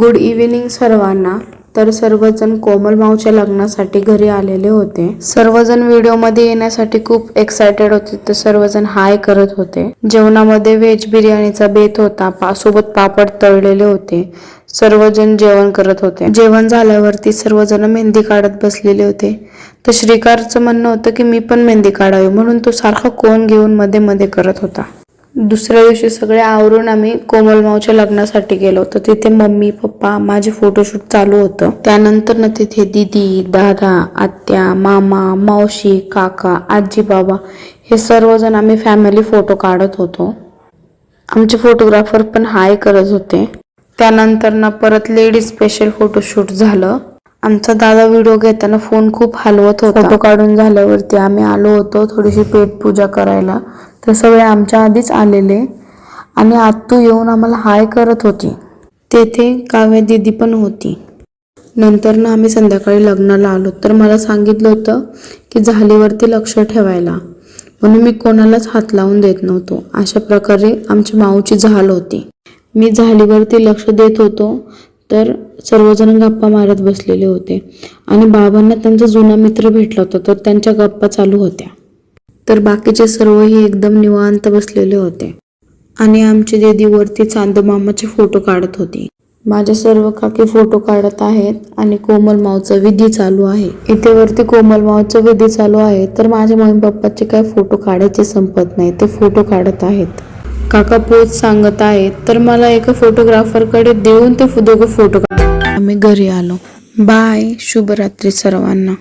Good evening सर्वांना. तर सर्वजण कोमल मावच्या लग्नासाठी घरी आलेले होते. सर्वजण व्हिडिओमध्ये येण्यासाठी खूप एक्सायटेड होते. तर सर्वजण हाय करत होते. जेवणामध्ये व्हेज बिर्याणीचा बेत होता. पा सोबत पापड तळलेले होते. सर्वजण जेवण करत होते. जेवण झाल्यावरती सर्वजण मेहंदी काढत बसलेले होते. तर श्रीकारचं म्हणणं होतं की मी पण मेहंदी काढावी. म्हणून तो सारखा कोण घेऊन मध्ये मध्ये करत होता. दुसऱ्या दिवशी सगळे आवरून आम्ही कोमल मावच्या लग्नासाठी गेलो तर तिथे मम्मी पप्पा माझे फोटोशूट चालू होतं. त्यानंतर ना तिथे दीदी दादा आत्या मामा मावशी काका आजी बाबा हे सर्वजण आम्ही फॅमिली फोटो काढत होतो. आमचे फोटोग्राफर पण हाय करत होते. त्यानंतर ना परत लेडीज स्पेशल फोटोशूट झालं. आमचा दादा व्हिडिओ घेताना फोन खूप हलवत होता. फोटो काढून झाल्यावरती आम्ही आलो होतो थोडीशी पेट पूजा करायला. तर सगळे आमच्या आधीच आलेले. आणि आत्तू येऊन आम्हाला हाय करत होती. तेथे काव्य दिदी पण होती. नंतर ना आम्ही संध्याकाळी लग्नाला आलो. तर मला सांगितलं होतं की झालीवरती लक्ष ठेवायला. म्हणून मी कोणालाच हात लावून देत नव्हतो. अशा प्रकारे आमची माऊची झाल होती. मी झालीवरती लक्ष देत होतो. तर सर्वजण गप्पा मारत बसलेले होते. आणि बाबांना त्यांचा जुना मित्र भेटला होता तर त्यांच्या गप्पा चालू होत्या. तर बाकीचे सर्वही एकदम निवांत बसलेले होते. आणि आमची दीदी वरती चांदमामाचे फोटो काढत होती. माझे सर्व काकी फोटो काढत आहेत आणि कोमल मावचा विधी चालू आहे. इथे वरती कोमल मावचा विधी चालू आहे. तर माझ्या मम्मी पप्पाचे काय फोटो काढायचे संपत नाही ते फोटो काढत आहेत. काका पोच सांगत आहेत तर मला एका फोटोग्राफरकडे देऊन ते दोघं फोटो आम्ही घरी आलो. बाय शुभरात्री सर्वांना.